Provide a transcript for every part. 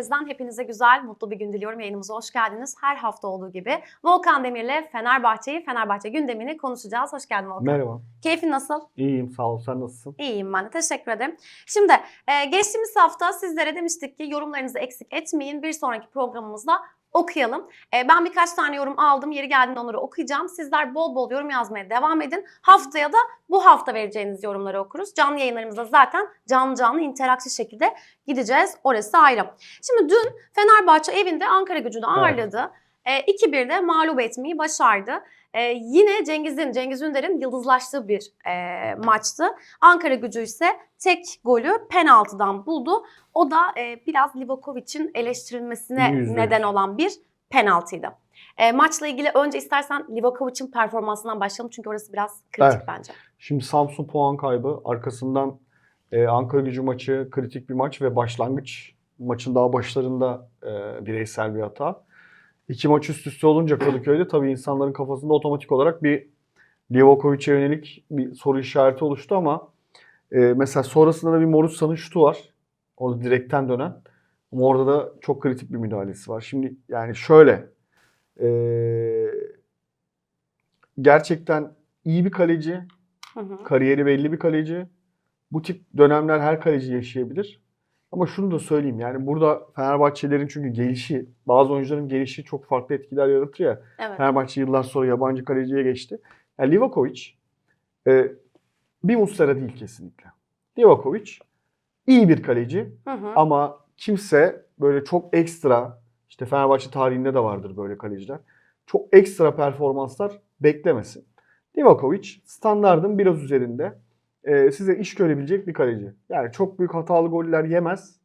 Merkez'den hepinize güzel, mutlu bir gün diliyorum. Yayınımıza hoş geldiniz. Her hafta olduğu gibi Volkan Demir'le Fenerbahçe'yi, Fenerbahçe gündemini konuşacağız. Hoş geldin Volkan. Merhaba. Keyfin nasıl? İyiyim sağ ol. Sen nasılsın? İyiyim ben de. Teşekkür ederim. Şimdi e, geçtiğimiz hafta sizlere demiştik ki yorumlarınızı eksik etmeyin. Bir sonraki programımızda okuyalım. E, ben birkaç tane yorum aldım. Yeri geldiğinde onları okuyacağım. Sizler bol bol yorum yazmaya devam edin. Haftaya da bu hafta vereceğiniz yorumları okuruz. Canlı yayınlarımızda zaten canlı canlı interaktif şekilde gideceğiz. Orası ayrı. Şimdi dün Fenerbahçe evinde Ankara gücünü ağırladı. E, 2-1'de mağlup etmeyi başardı. E, yine Cengiz'in, Cengiz Ünder'in yıldızlaştığı bir e, maçtı. Ankara gücü ise tek golü penaltıdan buldu. O da e, biraz Livakovic'in eleştirilmesine Yüzde yüz. neden olan bir penaltıydı. E, maçla ilgili önce istersen Livakovic'in performansından başlayalım çünkü orası biraz kritik Evet. bence. Şimdi Samsun puan kaybı. Arkasından e, Ankara gücü maçı kritik bir maç ve başlangıç maçın daha başlarında e, bireysel bir hata. İki maç üst üste olunca Kadıköy'de tabii insanların kafasında otomatik olarak bir Livakovic'e yönelik bir soru işareti oluştu ama e, mesela sonrasında da bir Morutsa'nın şutu var. Orada direkten dönen. Ama orada da çok kritik bir müdahalesi var. Şimdi yani şöyle e, gerçekten iyi bir kaleci, Hı hı. kariyeri belli bir kaleci. Bu tip dönemler her kaleci yaşayabilir. Ama şunu da söyleyeyim yani burada Fenerbahçelerin çünkü gelişi, bazı oyuncuların gelişi çok farklı etkiler yaratır ya. Evet. Fenerbahçe yıllar sonra yabancı kaleciye geçti. Yani Livakovic e, bir Muslera değil kesinlikle. Livakovic iyi bir kaleci Hı hı. ama kimse böyle çok ekstra işte Fenerbahçe tarihinde de vardır böyle kaleciler. Çok ekstra performanslar beklemesin. Livakovic standardın biraz üzerinde e, size iş görebilecek bir kaleci. Yani çok büyük hatalı goller yemez.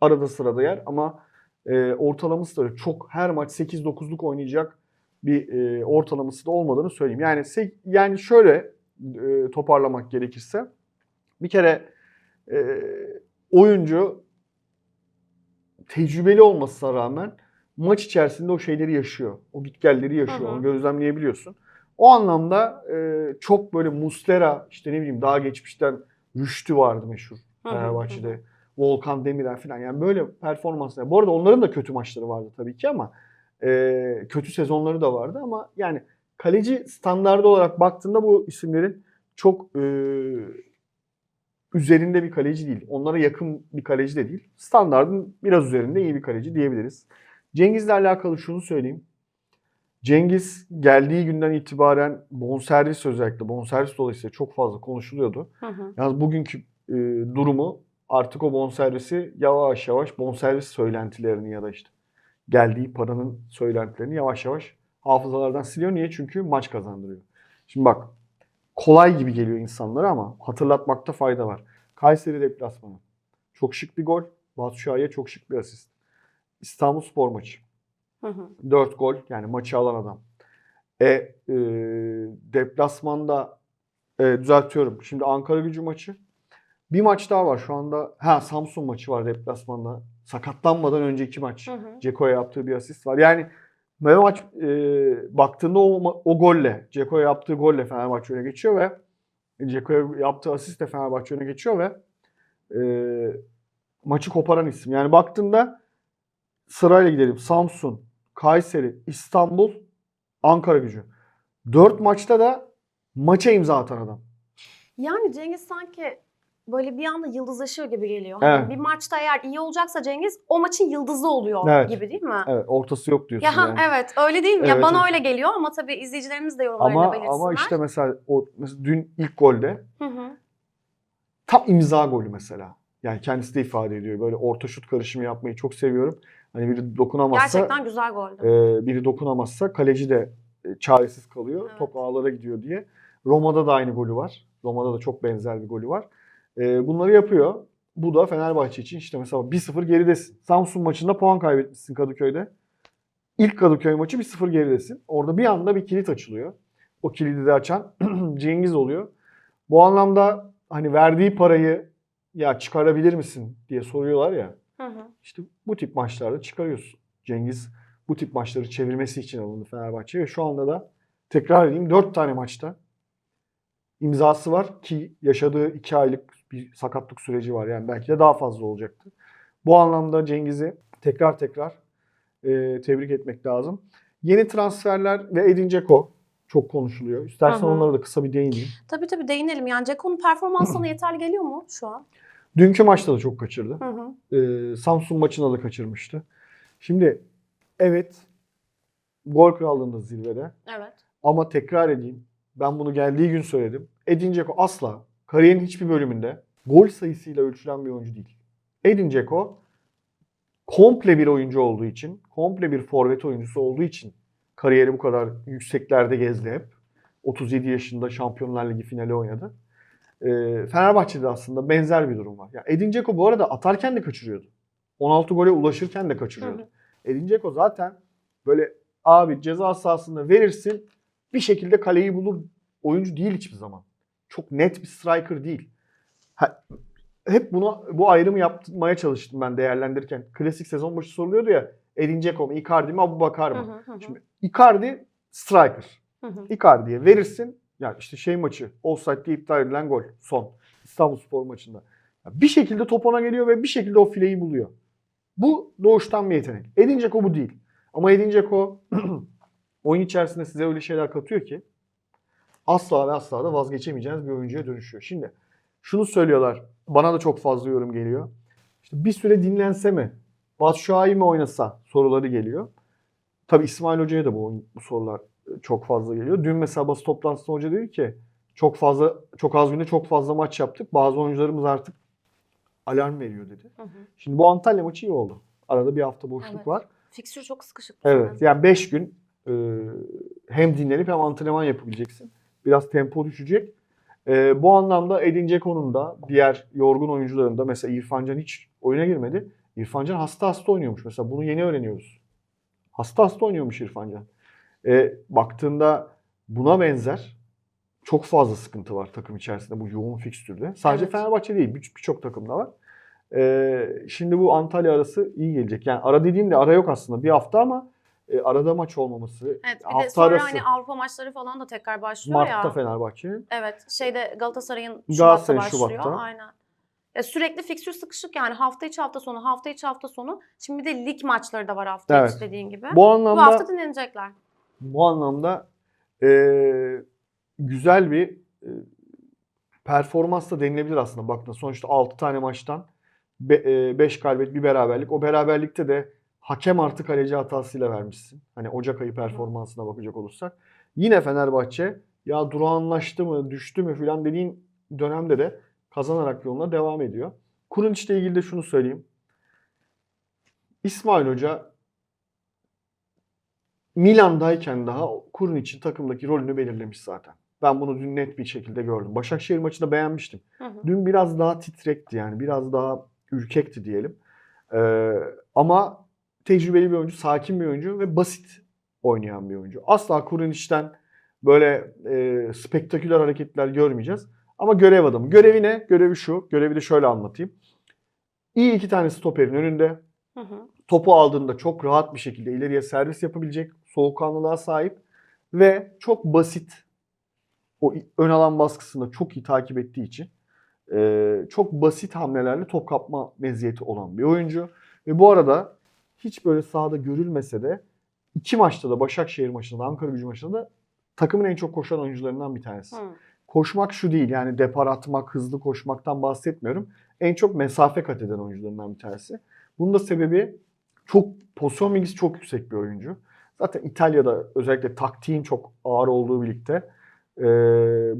Arada sırada yer ama e, ortalaması da çok her maç 8-9'luk oynayacak bir e, ortalaması da olmadığını söyleyeyim. Yani yani şöyle e, toparlamak gerekirse bir kere e, oyuncu tecrübeli olmasına rağmen maç içerisinde o şeyleri yaşıyor. O gitgelleri yaşıyor. Hı hı. Onu gözlemleyebiliyorsun. O anlamda e, çok böyle Muslera işte ne bileyim daha geçmişten Rüştü vardı meşhur Fenerbahçe'de. Volkan Demirel falan yani böyle performanslar. Bu arada onların da kötü maçları vardı tabii ki ama e, kötü sezonları da vardı ama yani kaleci standardı olarak baktığında bu isimlerin çok e, üzerinde bir kaleci değil. Onlara yakın bir kaleci de değil. Standardın biraz üzerinde iyi bir kaleci diyebiliriz. Cengiz'le alakalı şunu söyleyeyim. Cengiz geldiği günden itibaren bonservis özellikle bonservis dolayısıyla çok fazla konuşuluyordu. Hı hı. Yalnız bugünkü e, durumu artık o bonservisi yavaş yavaş bonservis söylentilerini ya da işte geldiği paranın söylentilerini yavaş yavaş hafızalardan siliyor. Niye? Çünkü maç kazandırıyor. Şimdi bak kolay gibi geliyor insanlara ama hatırlatmakta fayda var. Kayseri deplasmanı. Çok şık bir gol. Batu Şah'ya çok şık bir asist. İstanbul Spor maçı. Hı hı. 4 gol yani maçı alan adam. E, e deplasmanda e, düzeltiyorum. Şimdi Ankara gücü maçı. Bir maç daha var şu anda. Ha Samsun maçı var deplasmanda. Sakatlanmadan önceki maç. Ceko'ya yaptığı bir asist var. Yani ve maç e, baktığında o, o golle, Ceko'ya yaptığı golle Fenerbahçe öne geçiyor ve Ceko'ya yaptığı asistle Fenerbahçe öne geçiyor ve e, maçı koparan isim. Yani baktığında sırayla gidelim. Samsun, Kayseri, İstanbul, Ankara gücü. Dört maçta da maça imza atan adam. Yani Cengiz sanki böyle bir anda yıldızlaşıyor gibi geliyor. Hani Evet. bir maçta eğer iyi olacaksa Cengiz o maçın yıldızı oluyor Evet. gibi değil mi? Evet ortası yok diyorsun Ya yani. evet öyle değil mi? ya Evet, bana evet. öyle geliyor ama tabii izleyicilerimiz de yorumlarını Ama belirsinler. ama işte mesela o mesela dün ilk golde Hı hı. tam imza golü mesela. Yani kendisi de ifade ediyor. Böyle orta şut karışımı yapmayı çok seviyorum. Hani biri dokunamazsa Gerçekten güzel goldü. e, biri dokunamazsa kaleci de e, çaresiz kalıyor. Evet. Top ağlara gidiyor diye. Roma'da da aynı golü var. Roma'da da çok benzer bir golü var. E, bunları yapıyor. Bu da Fenerbahçe için işte mesela 1-0 geridesin. Samsun maçında puan kaybetmişsin Kadıköy'de. İlk Kadıköy maçı 1-0 geridesin. Orada bir anda bir kilit açılıyor. O kilidi de açan Cengiz oluyor. Bu anlamda hani verdiği parayı ya çıkarabilir misin diye soruyorlar ya. Hı hı. İşte bu tip maçlarda çıkarıyorsun. Cengiz bu tip maçları çevirmesi için alındı Fenerbahçe ve şu anda da tekrar edeyim 4 tane maçta imzası var ki yaşadığı 2 aylık bir sakatlık süreci var. Yani belki de daha fazla olacaktı. Bu anlamda Cengiz'i tekrar tekrar e, tebrik etmek lazım. Yeni transferler ve Edin Dzeko çok konuşuluyor. İstersen hı. onlara da kısa bir değineyim. Tabii tabii değinelim. Yani Ceko'nun performansı sana yeterli geliyor mu şu an? Dünkü maçta da çok kaçırdı. Hı hı. Ee, Samsun maçında da kaçırmıştı. Şimdi evet gol krallığında zirvede Evet. ama tekrar edeyim. Ben bunu geldiği gün söyledim. Edin Dzeko asla kariyerin hiçbir bölümünde gol sayısıyla ölçülen bir oyuncu değil. Edin Dzeko komple bir oyuncu olduğu için, komple bir forvet oyuncusu olduğu için kariyeri bu kadar yükseklerde gezdi hep. 37 yaşında Şampiyonlar Ligi finali oynadı. Ee, Fenerbahçe'de aslında benzer bir durum var. Ya Edin Dzeko bu arada atarken de kaçırıyordu. 16 gole ulaşırken de kaçırıyordu. Hı Edin Dzeko zaten böyle abi ceza sahasında verirsin bir şekilde kaleyi bulur oyuncu değil hiçbir zaman. Çok net bir striker değil. Ha, hep buna bu ayrımı yapmaya çalıştım ben değerlendirirken. Klasik sezon başı soruluyordu ya Edin Dzeko mu, Icardi mi, Abubakar Hı mı? hı hı hı. Şimdi Icardi striker. Hı hı. Icardi'ye verirsin. Yani işte şey maçı, offside'de iptal edilen gol son. İstanbulspor maçında. Ya bir şekilde top ona geliyor ve bir şekilde o fileyi buluyor. Bu doğuştan bir yetenek. Edin Dzeko bu değil. Ama Edin Dzeko oyun içerisinde size öyle şeyler katıyor ki asla ve asla da vazgeçemeyeceğiniz bir oyuncuya dönüşüyor. Şimdi şunu söylüyorlar. Bana da çok fazla yorum geliyor. İşte bir süre dinlense mi? Batshuayi mi oynasa soruları geliyor. Tabii İsmail Hoca'ya da bu, bu sorular çok fazla geliyor. Dün mesela basın toplantısında hoca dedi ki çok fazla çok az günde çok fazla maç yaptık. Bazı oyuncularımız artık alarm veriyor dedi. Hı hı. Şimdi bu Antalya maçı iyi oldu. Arada bir hafta boşluk Evet. var. Fikstür çok sıkışık. Evet. Yani 5 gün e, hem dinlenip hem antrenman yapabileceksin. Biraz tempo düşecek. E, bu anlamda Edin Dzeko'nun da diğer yorgun oyuncuların da mesela İrfan Can hiç oyuna girmedi. İrfan Can hasta hasta oynuyormuş. Mesela bunu yeni öğreniyoruz. Hasta hasta oynuyormuş İrfan Can. E, baktığında buna benzer çok fazla sıkıntı var takım içerisinde bu yoğun fikstürde. Sadece Evet. Fenerbahçe değil bir- birçok takımda var. E, şimdi bu Antalya arası iyi gelecek. Yani ara dediğimde ara yok aslında bir hafta ama e, arada maç olmaması. Evet bir de hafta sonra arası. hani Avrupa maçları falan da tekrar başlıyor Mart'ta ya. Fenerbahçe'nin. Evet şeyde Galatasaray'ın Şubat'ta Galatasaray'ın başlıyor. Şubat'ta. Aynen. Ya sürekli fikstür sıkışık yani hafta içi hafta sonu hafta içi hafta sonu. Şimdi bir de lig maçları da var hafta Evet. içi dediğin gibi. Bu Bu anlamda hafta dinlenecekler. Bu anlamda e, güzel bir e, performans da denilebilir aslında baktığında. Sonuçta 6 tane maçtan 5 galibiyet bir beraberlik. O beraberlikte de hakem artı kaleci hatasıyla vermişsin. Hani Ocak ayı performansına bakacak olursak. Yine Fenerbahçe ya durağanlaştı mı düştü mü filan dediğin dönemde de kazanarak yoluna devam ediyor. Kurunç ile ilgili de şunu söyleyeyim. İsmail Hoca Milan'dayken daha Kurun için takımdaki rolünü belirlemiş zaten. Ben bunu dün net bir şekilde gördüm. Başakşehir maçında beğenmiştim. Hı hı. Dün biraz daha titrekti yani. Biraz daha ürkekti diyelim. Ee, ama tecrübeli bir oyuncu, sakin bir oyuncu ve basit oynayan bir oyuncu. Asla Kuruniç'ten böyle e, spektaküler hareketler görmeyeceğiz. Ama görev adamı. Görevi ne? Görevi şu. Görevi de şöyle anlatayım. İyi iki tane stoperin önünde. Hı hı. Topu aldığında çok rahat bir şekilde ileriye servis yapabilecek soğukkanlılığa sahip ve çok basit o ön alan baskısını çok iyi takip ettiği için e, çok basit hamlelerle top kapma meziyeti olan bir oyuncu. Ve bu arada hiç böyle sahada görülmese de iki maçta da Başakşehir maçında da Ankara gücü maçında da takımın en çok koşan oyuncularından bir tanesi. Hı. Koşmak şu değil yani depar atmak, hızlı koşmaktan bahsetmiyorum. En çok mesafe kat eden oyuncularından bir tanesi. Bunun da sebebi çok pozisyon bilgisi çok yüksek bir oyuncu. Zaten İtalya'da özellikle taktiğin çok ağır olduğu birlikte e,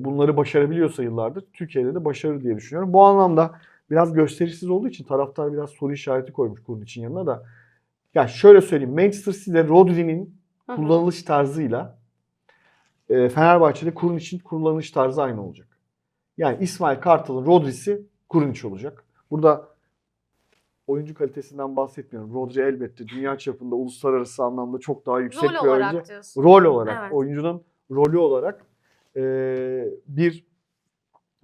bunları başarabiliyorsa yıllardır Türkiye'de de başarır diye düşünüyorum. Bu anlamda biraz gösterişsiz olduğu için taraftar biraz soru işareti koymuş kurun için yanına da. Ya şöyle söyleyeyim Manchester City'de Rodri'nin kullanılış tarzıyla e, Fenerbahçe'de kurun için kullanılış tarzı aynı olacak. Yani İsmail Kartal'ın Rodri'si Kurunic olacak. Burada oyuncu kalitesinden bahsetmiyorum. Rodri elbette dünya çapında uluslararası anlamda çok daha yüksek Rol bir oyuncu. diyorsun. Rol olarak, Evet. oyuncunun rolü olarak e, bir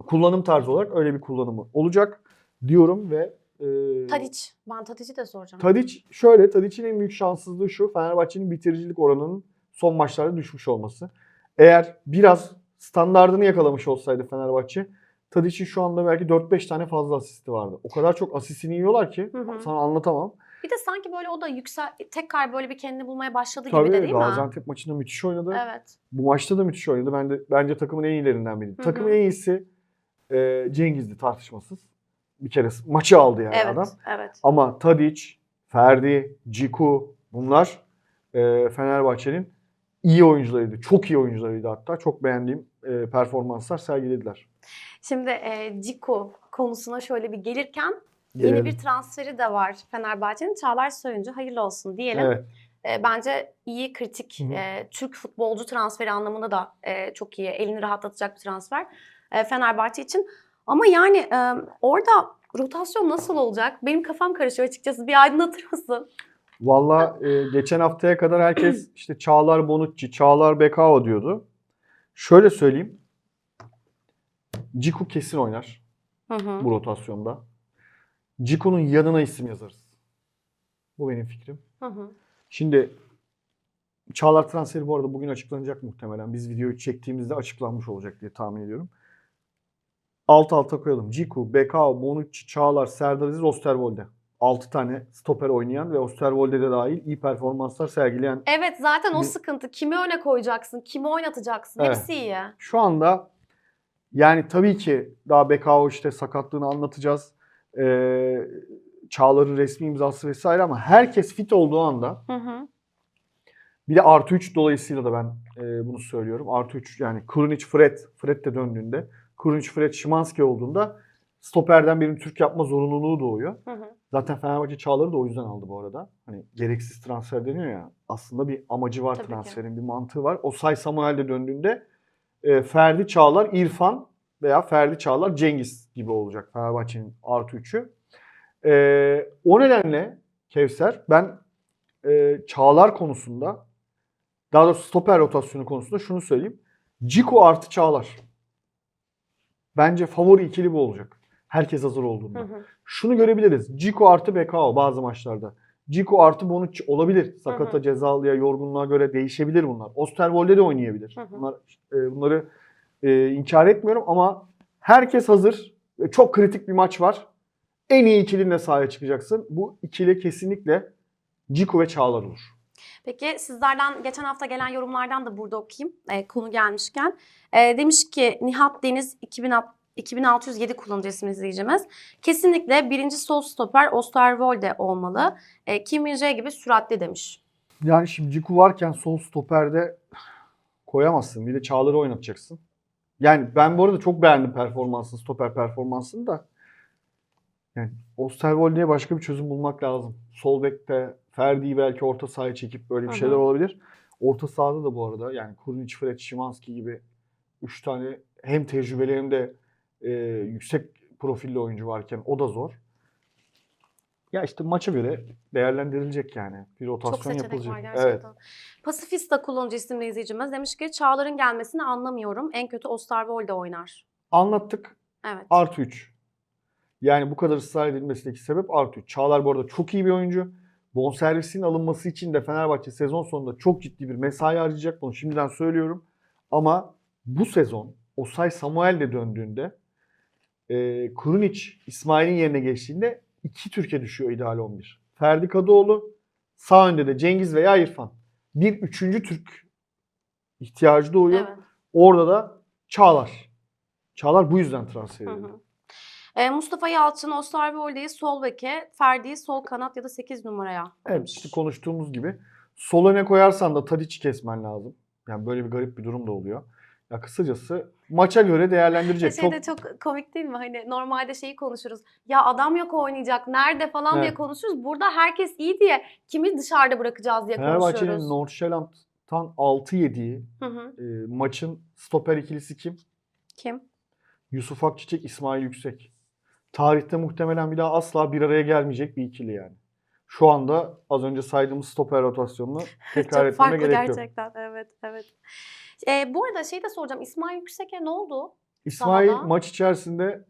kullanım tarzı olarak öyle bir kullanımı olacak diyorum ve e, Tadic. Ben Tadic'i de soracağım. Tadic şöyle, Tadic'in en büyük şanssızlığı şu. Fenerbahçe'nin bitiricilik oranının son maçlarda düşmüş olması. Eğer biraz standardını yakalamış olsaydı Fenerbahçe, Tadic'in şu anda belki 4-5 tane fazla asisti vardı. O kadar çok asistini yiyorlar ki Hı hı. sana anlatamam. Bir de sanki böyle o da yüksel tekrar böyle bir kendini bulmaya başladı gibi de Tabii değil mi? Gaziantep maçında müthiş oynadı. Evet. Bu maçta da müthiş oynadı. Ben de bence takımın en iyilerinden biriydi. Hı Takımın en iyisi e, Cengiz'di tartışmasız. Bir kere maçı aldı yani Evet. adam. Evet. Ama Tadic, Ferdi, Ciku bunlar e, Fenerbahçe'nin iyi oyuncularıydı. Çok iyi oyuncularıydı hatta. Çok beğendiğim e, performanslar sergilediler. Şimdi e, Ciku konusuna şöyle bir gelirken yeni Gelelim. bir transferi de var Fenerbahçe'nin. Çağlar Soyuncu hayırlı olsun diyelim. Evet. E, bence iyi kritik e, Türk futbolcu transferi anlamında da e, çok iyi. Elini rahatlatacak bir transfer e, Fenerbahçe için. Ama yani e, orada rotasyon nasıl olacak? Benim kafam karışıyor açıkçası. Bir aydınlatır mısın? Valla e, geçen haftaya kadar herkes işte Çağlar Bonucci, Çağlar Bekao diyordu. Şöyle söyleyeyim. Ciku kesin oynar Hı hı. bu rotasyonda. Ciku'nun yanına isim yazarız. Bu benim fikrim. Hı hı. Şimdi Çağlar transferi bu arada bugün açıklanacak muhtemelen. Biz videoyu çektiğimizde açıklanmış olacak diye tahmin ediyorum. Alt alta koyalım. Ciku, Bekao, Bonucci, Çağlar, Serdar Aziz, Osterwolde. 6 tane stoper oynayan ve Osterwolde de dahil iyi performanslar sergileyen. Evet zaten o Bir- sıkıntı. Kimi öne koyacaksın? Kimi oynatacaksın? Evet. Hepsi iyi. Şu anda yani tabii ki daha Bekao işte sakatlığını anlatacağız. Ee, Çağlar'ın resmi imzası vesaire ama herkes fit olduğu anda Hı hı. Bir de artı 3 dolayısıyla da ben e, bunu söylüyorum. Artı 3 yani Krunic, Fred, Fred de döndüğünde Krunic, Fred, Şimanski olduğunda stoperden birini Türk yapma zorunluluğu doğuyor. Hı hı. Zaten Fenerbahçe Çağlar'ı da o yüzden aldı bu arada. Hani gereksiz transfer deniyor ya. Aslında bir amacı var Tabii ki. transferin, bir mantığı var. O Say Samuel de döndüğünde e, Ferdi Çağlar, İrfan veya Ferdi Çağlar, Cengiz gibi olacak Fenerbahçe'nin artı 3'ü. E, o nedenle Kevser ben e, Çağlar konusunda daha doğrusu stoper rotasyonu konusunda şunu söyleyeyim. Ciku artı Çağlar. Bence favori ikili bu olacak. Herkes hazır olduğunda. Hı hı. Şunu görebiliriz. Ciku artı Bekao bazı maçlarda. Ciku artı Bonucci olabilir. Sakata, Hı hı. cezalıya, yorgunluğa göre değişebilir bunlar. Osterwolde de oynayabilir. Hı hı. Bunlar, e, bunları e, inkar etmiyorum ama herkes hazır. Ve Çok kritik bir maç var. En iyi ikilinle sahaya çıkacaksın. Bu ikili kesinlikle Ciku ve Çağlar olur. Peki sizlerden geçen hafta gelen yorumlardan da burada okuyayım e, konu gelmişken. E, demiş ki Nihat Deniz 2000 2607 kullanıcı isimli izleyicimiz. Kesinlikle birinci sol stoper Osterwolde olmalı. E, Kim Min-jae gibi süratli demiş. Yani şimdi Ciku varken sol stoperde koyamazsın. Bir de Çağlar'ı oynatacaksın. Yani ben bu arada çok beğendim performansını, stoper performansını da. Yani Osterwolde'ye başka bir çözüm bulmak lazım. Sol bekte Ferdi'yi belki orta sahaya çekip böyle bir şeyler olabilir. Orta sahada da bu arada yani Kurnic, Fred, Szymanski gibi 3 tane hem tecrübeli hem de e, yüksek profilli oyuncu varken o da zor. Ya işte maça göre değerlendirilecek yani. Bir Çok rotasyon seçenek yapılacak. var Evet. gerçekten. Pasifista kullanıcı isimli izleyicimiz demiş ki Çağlar'ın gelmesini anlamıyorum. En kötü Osterwolde oynar. Anlattık. Evet. Artı 3. Yani bu kadar ısrar edilmesindeki sebep artı 3. Çağlar bu arada çok iyi bir oyuncu. Bonservisinin alınması için de Fenerbahçe sezon sonunda çok ciddi bir mesai harcayacak. Bunu şimdiden söylüyorum. Ama bu sezon Osay Samuel de döndüğünde e, Kurunic İsmail'in yerine geçtiğinde iki Türkiye düşüyor ideal 11. Ferdi Kadıoğlu sağ önde de Cengiz veya İrfan. Bir üçüncü Türk ihtiyacı doğuyor. Evet. Orada da Çağlar. Çağlar bu yüzden transfer edildi. E, Mustafa Yalçın Osterwolde'yi sol beke, Ferdi'yi sol kanat ya da 8 numaraya. Evet işte konuştuğumuz gibi. Sol öne koyarsan da Tadic'i kesmen lazım. Yani böyle bir garip bir durum da oluyor. Ya kısacası maça göre değerlendirecek. Şey de çok komik değil mi? Hani normalde şeyi konuşuruz. Ya adam yok oynayacak. Nerede falan diye Evet. konuşuruz. Burada herkes iyi diye kimi dışarıda bırakacağız diye Fenerbahçe'nin konuşuyoruz. Nordsjælland'tan 6 yediği Hı hı. e, maçın stoper ikilisi kim? Kim? Yusuf Akçiçek, İsmail Yüksek. Tarihte muhtemelen bir daha asla bir araya gelmeyecek bir ikili yani. Şu anda az önce saydığımız stoper rotasyonunu tekrar çok etmeme farklı gerek yok. gerçekten. Evet, evet. E, bu arada şey de soracağım. İsmail Yüksek'e ne oldu? İsmail Sahada. maç içerisinde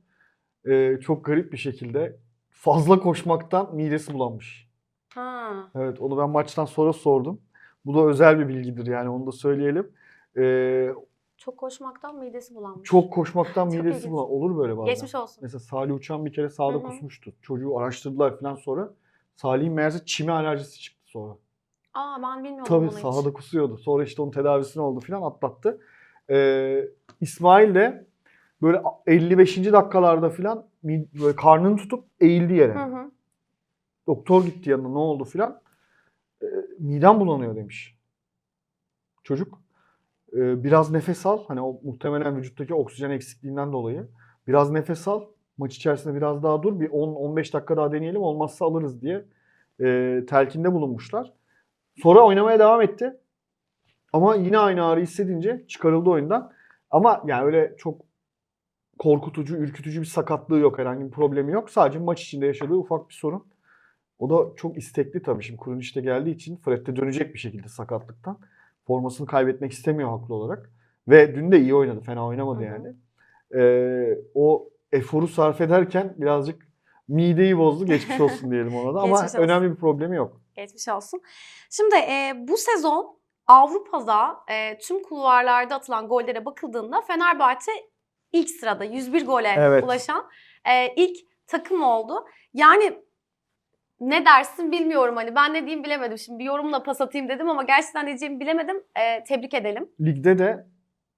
e, çok garip bir şekilde fazla koşmaktan midesi bulanmış. Ha. Evet onu ben maçtan sonra sordum. Bu da özel bir bilgidir yani onu da söyleyelim. E, Çok koşmaktan midesi bulanmış. çok koşmaktan Çok midesi bulan olur böyle bazen. Geçmiş olsun. Mesela Salih Uçan bir kere sahada Hı hı. kusmuştu. Çocuğu araştırdılar falan sonra. Salih'in meğerse çime alerjisi çıktı sonra. Aa ben bilmiyordum Tabii bunu hiç. sahada kusuyordu. Sonra işte onun tedavisini oldu filan atlattı. Ee, İsmail de böyle 55. dakikalarda filan böyle karnını tutup eğildi yere. Hı hı. Doktor gitti yanına ne oldu filan. Ee, midem bulanıyor demiş. Çocuk. Ee, biraz nefes al. Hani o muhtemelen vücuttaki oksijen eksikliğinden dolayı. Biraz nefes al. Maç içerisinde biraz daha dur. Bir 10-15 dakika daha deneyelim. Olmazsa alırız diye e, telkinde bulunmuşlar. Sonra oynamaya devam etti. Ama yine aynı ağrı hissedince çıkarıldı oyundan. Ama yani öyle çok korkutucu, ürkütücü bir sakatlığı yok. Herhangi bir problemi yok. Sadece maç içinde yaşadığı ufak bir sorun. O da çok istekli tabii. Şimdi Kuruniş'te geldiği için Fred de dönecek bir şekilde sakatlıktan. Formasını kaybetmek istemiyor haklı olarak. Ve dün de iyi oynadı. Fena oynamadı Hı hı. yani. Ee, o eforu sarf ederken birazcık mideyi bozdu. Geçmiş olsun diyelim ona da. Ama olsun. önemli bir problemi yok. Geçmiş olsun. Şimdi e, bu sezon Avrupa'da e, tüm kulvarlarda atılan gollere bakıldığında Fenerbahçe ilk sırada 101 gole Evet. ulaşan e, ilk takım oldu. Yani ne dersin bilmiyorum hani ben ne diyeyim bilemedim. Şimdi bir yorumla pas atayım dedim ama gerçekten ne diyeceğimi bilemedim. E, tebrik edelim. Ligde de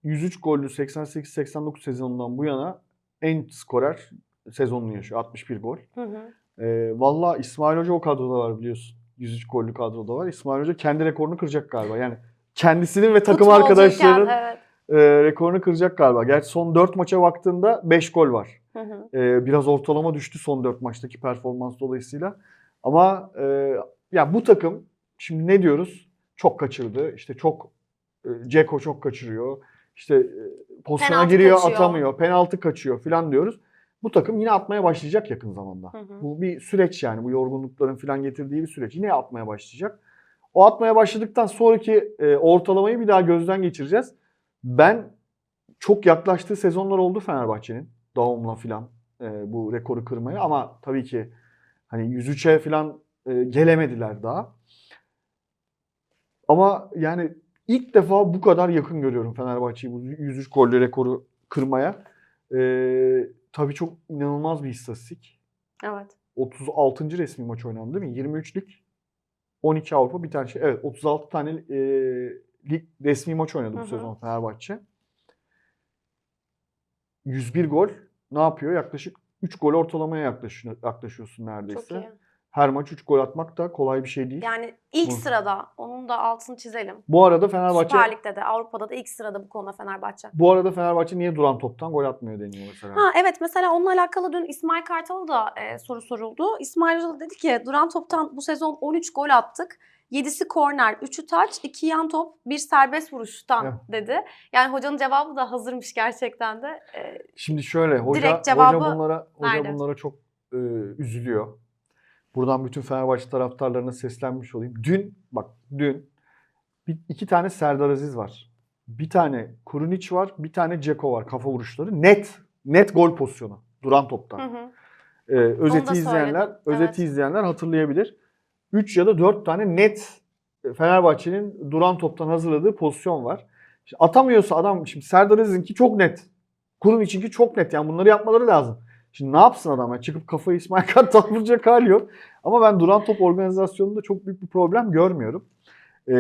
103 gollü 88-89 sezonundan bu yana en skorer sezonunu yaşıyor. 61 gol. Hı hı. Ee, Valla İsmail Hoca o kadroda var biliyorsun. 103 gollü kadroda var. İsmail Hoca kendi rekorunu kıracak galiba. Yani kendisinin ve takım Futbolcuyken, arkadaşlarının evet. e, rekorunu kıracak galiba. Gerçi son 4 maça baktığında 5 gol var. Hı hı. E, biraz ortalama düştü son 4 maçtaki performans dolayısıyla. Ama e, ya bu takım şimdi ne diyoruz? Çok kaçırdı. İşte çok e, Ceko çok kaçırıyor. İşte e, pozisyona Penaltı giriyor, kaçıyor. atamıyor. Penaltı kaçıyor falan diyoruz. Bu takım yine atmaya başlayacak yakın zamanda. Hı hı. Bu bir süreç yani. Bu yorgunlukların falan getirdiği bir süreç. Yine atmaya başlayacak. O atmaya başladıktan sonraki e, ortalamayı bir daha gözden geçireceğiz. Ben çok yaklaştığı sezonlar oldu Fenerbahçe'nin. Daum'la falan e, bu rekoru kırmaya ama tabii ki hani 103'e falan e, gelemediler daha. Ama yani ilk defa bu kadar yakın görüyorum Fenerbahçe'yi bu 103 gollü rekoru kırmaya. E, tabii çok inanılmaz bir istatistik. Evet. 36. resmi maç oynandı değil mi? 23 lig, 12 Avrupa bir tane şey. Evet 36 tane e, lig resmi maç oynadı bu sezon Fenerbahçe. 101 gol ne yapıyor? Yaklaşık 3 gol ortalamaya yaklaşıyor, yaklaşıyorsun neredeyse. Çok iyi. Her maç 3 gol atmak da kolay bir şey değil. Yani ilk Bu- sırada onun da altını çizelim. Bu arada Fenerbahçe Süper Lig'de de Avrupa'da da ilk sırada bu konuda Fenerbahçe. bu arada Fenerbahçe niye duran toptan gol atmıyor deniyor mesela. Ha evet mesela onunla alakalı dün İsmail Kartal'a da e, soru soruldu. İsmail Hoca dedi ki duran toptan bu sezon 13 gol attık. 7'si korner, 3'ü taç, 2 yan top, 1 serbest vuruştan Evet. dedi. Yani hocanın cevabı da hazırmış gerçekten de. E, Şimdi şöyle hoca Direkt hoca cevabı bunlara hoca bunlara çok e, üzülüyor. Buradan bütün Fenerbahçe taraftarlarına seslenmiş olayım. Dün bak dün bir, iki tane Serdar Aziz var. Bir tane Kurunic var, bir tane Ceko var kafa vuruşları. Net net gol pozisyonu duran toptan. hı hı. Ee, özeti söyledim, izleyenler, özeti evet. izleyenler hatırlayabilir. 3 ya da 4 tane net Fenerbahçe'nin duran toptan hazırladığı pozisyon var. Şimdi atamıyorsa adam şimdi Serdar Aziz'inki çok net. Kurum içinki çok net. Yani bunları yapmaları lazım. Şimdi ne yapsın adam? Yani çıkıp kafayı İsmail Kartal vuracak hali yok. Ama ben duran top organizasyonunda çok büyük bir problem görmüyorum. Ee,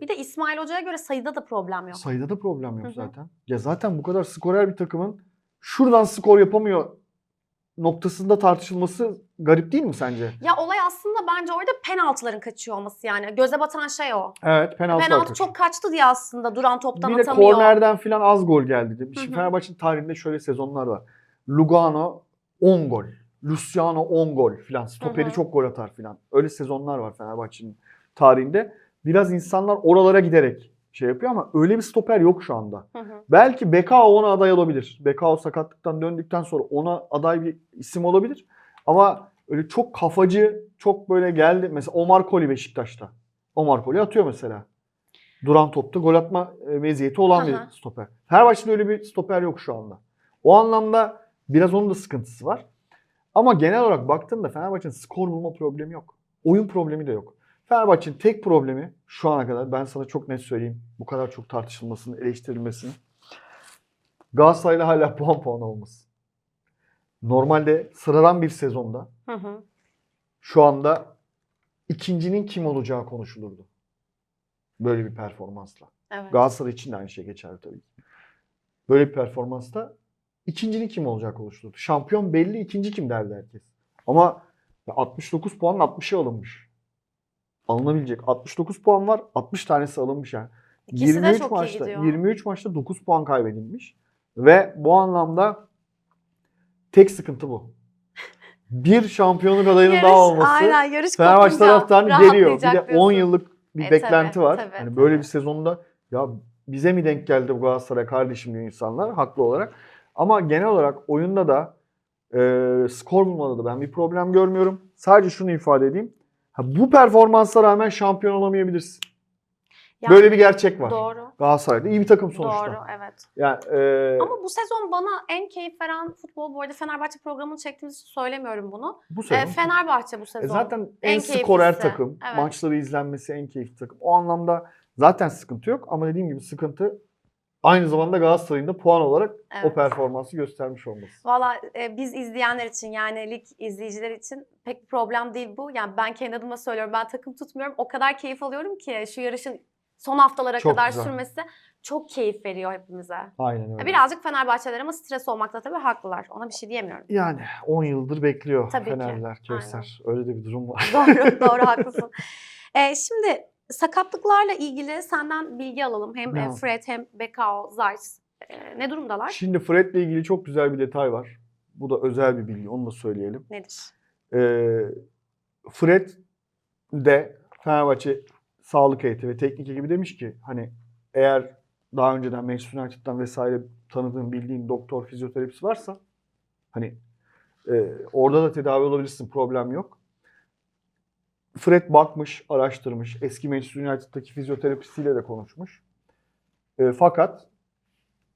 Bir de İsmail Hoca'ya göre sayıda da problem yok. sayıda da problem yok Hı hı. zaten. Ya zaten bu kadar skorer bir takımın şuradan skor yapamıyor noktasında tartışılması garip değil mi sence? Ya olay aslında bence orada penaltıların kaçıyor olması yani. Göze batan şey o. Evet penaltı, Penaltı çok kaçtı diye aslında duran toptan Bir de atamıyor. kornerden falan az gol geldi. Şimdi. Fenerbahçe'nin tarihinde şöyle sezonlar var. Lugano 10 gol. Luciano 10 gol falan. Stoperi Hı hı. çok gol atar falan. Öyle sezonlar var Fenerbahçe'nin tarihinde. Biraz insanlar oralara giderek şey yapıyor ama öyle bir stoper yok şu anda. Hı hı. Belki Bekao ona aday olabilir. Bekao sakatlıktan döndükten sonra ona aday bir isim olabilir. Ama öyle çok kafacı, çok böyle geldi. Mesela Omar Koli Beşiktaş'ta. Omar Koli atıyor mesela. Duran topta gol atma e, meziyeti olan Hı bir hı. stoper. Fenerbahçe'de öyle bir stoper yok şu anda. O anlamda biraz onun da sıkıntısı var. Ama genel olarak baktığımda Fenerbahçe'nin skor bulma problemi yok. Oyun problemi de yok. Fenerbahçe'nin tek problemi şu ana kadar ben sana çok net söyleyeyim. Bu kadar çok tartışılmasının, eleştirilmesinin. Galatasaray'la hala puan puan olması. Normalde sıradan bir sezonda Hı hı. şu anda ikincinin kim olacağı konuşulurdu. Böyle bir performansla. Evet. Galatasaray için de aynı şey geçerli tabii. Böyle bir performansta ikincinin kim olacağı konuşulurdu. Şampiyon belli, ikinci kim derdi herkes. Ama ya 69 puanın 60'ı alınmış. Alınabilecek 69 puan var, 60 tanesi alınmış yani. İkisi de 23 çok iyi maçta gidiyor. 23 maçta 9 puan kaybedilmiş ve bu anlamda tek sıkıntı bu. Bir şampiyonluk adayının Yarış, daha olması aynen yarış Fenerbahçe taraftarını geriyor. Bir de rahatlayacak 10 diyorsun. yıllık bir E, beklenti tabii, var. tabii, hani böyle tabii. bir sezonda ya bize mi denk geldi bu Galatasaray kardeşim diyor insanlar haklı olarak. Ama genel olarak oyunda da e, skor bulmada da ben bir problem görmüyorum. Sadece şunu ifade edeyim. Ha, bu performansa rağmen şampiyon olamayabilirsin. Yani Böyle bir gerçek var. Doğru. Galatasaray'da iyi bir takım sonuçta. Doğru evet. Yani e, Ama bu sezon bana en keyif veren futbol bu arada Fenerbahçe programını çektiğimiz için söylemiyorum bunu. bu sezon Fenerbahçe bu sezon. E zaten en, en skorer takım. Evet. Maçları izlenmesi en keyifli takım. O anlamda zaten sıkıntı yok ama dediğim gibi sıkıntı aynı zamanda Galatasaray'ın da puan olarak o Evet. performansı göstermiş olması. Valla e, biz izleyenler için yani lig izleyiciler için pek bir problem değil bu. Yani ben kendi adıma söylüyorum ben takım tutmuyorum. O kadar keyif alıyorum ki şu yarışın son haftalara Çok kadar güzel. sürmesi çok keyif veriyor hepimize. Aynen öyle. Birazcık Fenerbahçeler ama stres olmakta tabii haklılar. Ona bir şey diyemiyorum. Yani 10 yıldır bekliyor Tabii ki. Fenerler, Kevser. Öyle de bir durum var. doğru, doğru haklısın. Ee, şimdi sakatlıklarla ilgili senden bilgi alalım. Hem e, Tamam. Fred hem Bekao, Zayt. Ee, ne durumdalar? Şimdi Fred'le ilgili çok güzel bir detay var. Bu da özel bir bilgi. Onu da söyleyelim. Nedir? Ee, Fred de Fenerbahçe sağlık heyeti ve teknik ekibi demiş ki hani eğer daha önceden Manchester United'dan vesaire tanıdığın bildiğin doktor fizyoterapisi varsa hani e, orada da tedavi olabilirsin problem yok. Fred bakmış, araştırmış. Eski Manchester United'daki fizyoterapisiyle de konuşmuş. E, fakat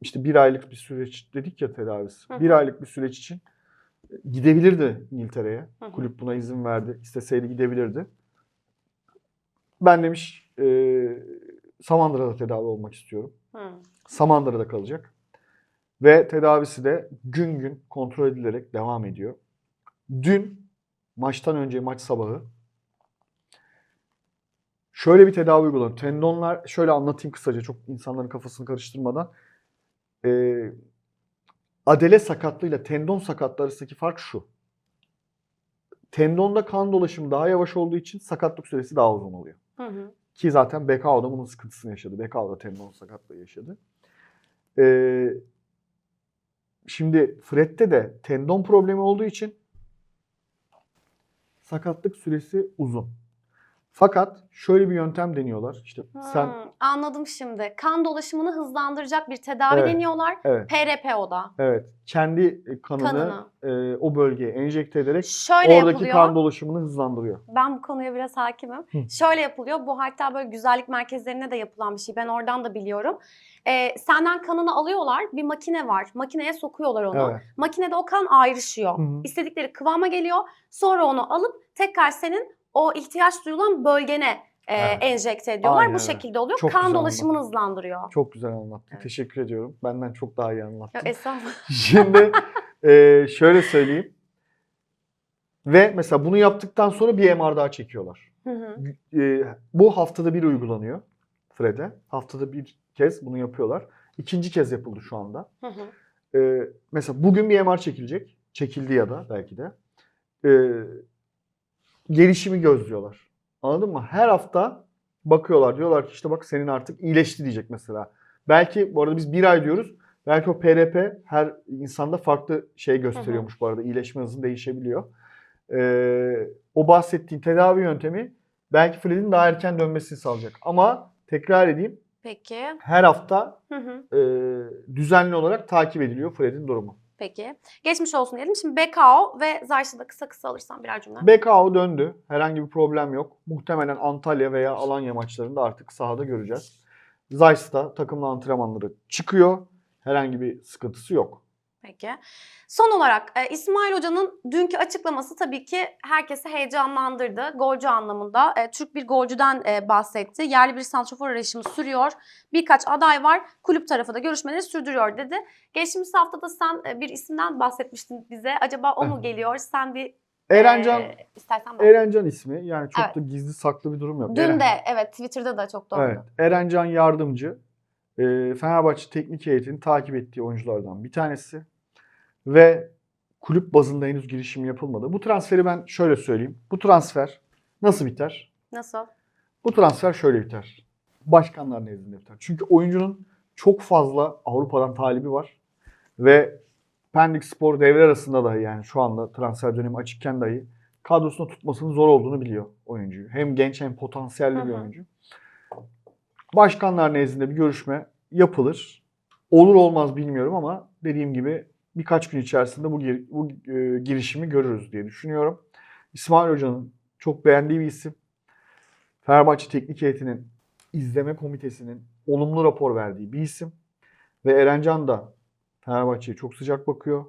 işte bir aylık bir süreç dedik ya tedavisi. Hı hı. Bir aylık bir süreç için gidebilirdi İngiltere'ye. Kulüp buna izin verdi. İsteseydi gidebilirdi. Ben demiş e, Samandıra'da tedavi olmak istiyorum. Hı. Samandıra'da kalacak. Ve tedavisi de gün gün kontrol edilerek devam ediyor. Dün maçtan önce maç sabahı şöyle bir tedavi uygulanıyor. Tendonlar şöyle anlatayım kısaca çok insanların kafasını karıştırmadan. Ee, adele sakatlığıyla tendon sakatlığı arasındaki fark şu. Tendonda kan dolaşımı daha yavaş olduğu için sakatlık süresi daha uzun oluyor. Hı hı. Ki zaten Bekao da bunun sıkıntısını yaşadı. Bekao da tendon sakatlığı yaşadı. Ee, şimdi Fred'de de tendon problemi olduğu için sakatlık süresi uzun. Fakat şöyle bir yöntem deniyorlar. İşte sen Hı, Anladım şimdi. Kan dolaşımını hızlandıracak bir tedavi Evet. deniyorlar. evet PRP da. evet kendi kanını Kanını. e, o bölgeye enjekte ederek Şöyle oradaki yapılıyor. kan dolaşımını hızlandırıyor. Ben bu konuya biraz hakimim. Hı. Şöyle yapılıyor. Bu hatta böyle güzellik merkezlerine de yapılan bir şey. Ben oradan da biliyorum. Ee, senden kanını alıyorlar. Bir makine var. Makineye sokuyorlar onu. Evet. Makinede o kan ayrışıyor. Hı hı. İstedikleri kıvama geliyor. Sonra onu alıp tekrar senin o ihtiyaç duyulan bölgene e, Evet. enjekte ediyorlar. Aynen Bu şekilde oluyor. Çok kan dolaşımını hızlandırıyor. Çok güzel anlattın. Evet. Teşekkür ediyorum. Benden çok daha iyi anlattın. Yok estağfurullah. Şimdi e, şöyle söyleyeyim. Ve mesela bunu yaptıktan sonra bir MR daha çekiyorlar. Hı hı. E, bu haftada bir uygulanıyor Fred'e. Haftada bir kez bunu yapıyorlar. İkinci kez yapıldı şu anda. Hı hı. E, mesela bugün bir MR çekilecek. Çekildi ya da belki de. E, gelişimi gözlüyorlar. Anladın mı? Her hafta bakıyorlar. Diyorlar ki işte bak senin artık iyileşti diyecek mesela. Belki bu arada biz bir ay diyoruz. Belki o PRP her insanda farklı şey gösteriyormuş bu arada. İyileşme hızı değişebiliyor. Ee, o bahsettiğin tedavi yöntemi belki Fred'in daha erken dönmesini sağlayacak. Ama tekrar edeyim Peki. her hafta Hı hı. e, düzenli olarak takip ediliyor Fred'in durumu. Peki. Geçmiş olsun diyelim. Şimdi Bekao ve Zayş'ı kısa kısa alırsan birer cümle. Bekao döndü. Herhangi bir problem yok. Muhtemelen Antalya veya Alanya maçlarında artık sahada göreceğiz. Zeiss da takımla antrenmanları çıkıyor. Herhangi bir sıkıntısı yok. Peki. Son olarak e, İsmail Hoca'nın dünkü açıklaması tabii ki herkesi heyecanlandırdı. Golcü anlamında. E, Türk bir golcüden e, bahsetti. Yerli bir santrafor arayışımız sürüyor. Birkaç aday var. Kulüp tarafı da görüşmeleri sürdürüyor dedi. Geçtiğimiz hafta da sen e, bir isimden bahsetmiştin bize. Acaba o mu geliyor? Sen bir Erencan Ee, istersen bahset. Erencan ismi. Yani çok Evet. da gizli saklı bir durum yok. Dün Eren- de evet Twitter'da da çok doğru. Evet. Erencan Yardımcı. E, Fenerbahçe teknik heyetinin takip ettiği oyunculardan bir tanesi. Ve kulüp bazında henüz girişim yapılmadı. Bu transferi ben şöyle söyleyeyim. Bu transfer nasıl biter? Nasıl? Bu transfer şöyle biter. Başkanlar nezdinde biter. Çünkü oyuncunun çok fazla Avrupa'dan talibi var. Ve Pendik Spor devre arasında dahi yani şu anda transfer dönemi açıkken dahi kadrosunda tutmasının zor olduğunu biliyor oyuncuyu. Hem genç hem potansiyelli bir Hı hı. oyuncu. Başkanlar nezdinde bir görüşme yapılır. Olur olmaz bilmiyorum ama dediğim gibi birkaç gün içerisinde bu, gir- bu e, girişimi görürüz diye düşünüyorum. İsmail Hoca'nın çok beğendiği bir isim. Fenerbahçe Teknik Heyeti'nin izleme komitesinin olumlu rapor verdiği bir isim. Ve Erencan da Fenerbahçe'ye çok sıcak bakıyor.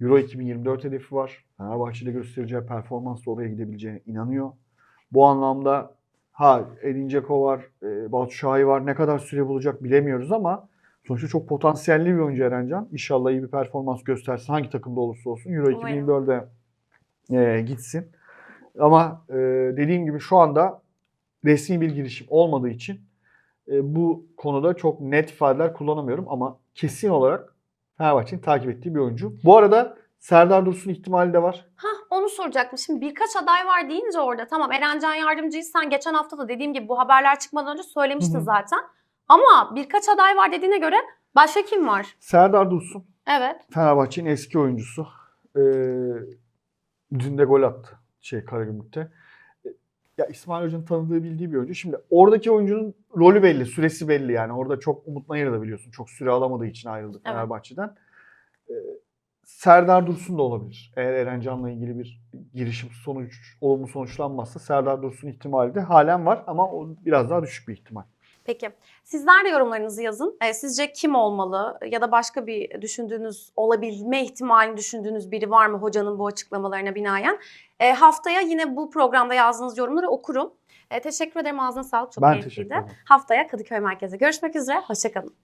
Euro 2024 hedefi var. Fenerbahçe'de göstereceği performansla oraya gidebileceğine inanıyor. Bu anlamda ha Edin Dzeko var, e, Batu Şahin var. Ne kadar süre bulacak bilemiyoruz ama sonuçta çok potansiyelli bir oyuncu Erencan. İnşallah iyi bir performans göstersin. Hangi takımda olursa olsun. Euro Umarım. 2024'de e, gitsin. Ama e, dediğim gibi şu anda resmi bir girişim olmadığı için e, bu konuda çok net ifadeler kullanamıyorum ama kesin olarak Fenerbahçe'nin takip ettiği bir oyuncu. Bu arada Serdar Dursun ihtimali de var. Hah onu soracaktım. Şimdi birkaç aday var deyince orada tamam Erencan Yardımcı'yı sen geçen hafta da dediğim gibi bu haberler çıkmadan önce söylemiştin Hı hı. zaten. Ama birkaç aday var dediğine göre başka kim var? Serdar Dursun Evet. Fenerbahçe'nin eski oyuncusu. Ee, dün de gol attı şey Karagümrük'te. Ee, Ya İsmail Hoca'nın tanıdığı bildiği bir oyuncu. Şimdi oradaki oyuncunun rolü belli, süresi belli yani. Orada çok Umut Nayır'ı da biliyorsun. Çok süre alamadığı için ayrıldı Evet. Fenerbahçe'den. Ee, Serdar Dursun da olabilir. Eğer Erencan'la ilgili bir girişim sonuç olumlu sonuçlanmazsa Serdar Dursun ihtimali de halen var ama o biraz daha düşük bir ihtimal. Peki. Sizler de yorumlarınızı yazın. Ee, sizce kim olmalı ya da başka bir düşündüğünüz, olabilme ihtimalini düşündüğünüz biri var mı hocanın bu açıklamalarına binaen? Ee, haftaya yine bu programda yazdığınız yorumları okurum. Ee, teşekkür ederim. Ağzına sağlık. Çok ben keyifliydi. teşekkür ederim. Haftaya Kadıköy Merkez'de görüşmek üzere. Hoşçakalın.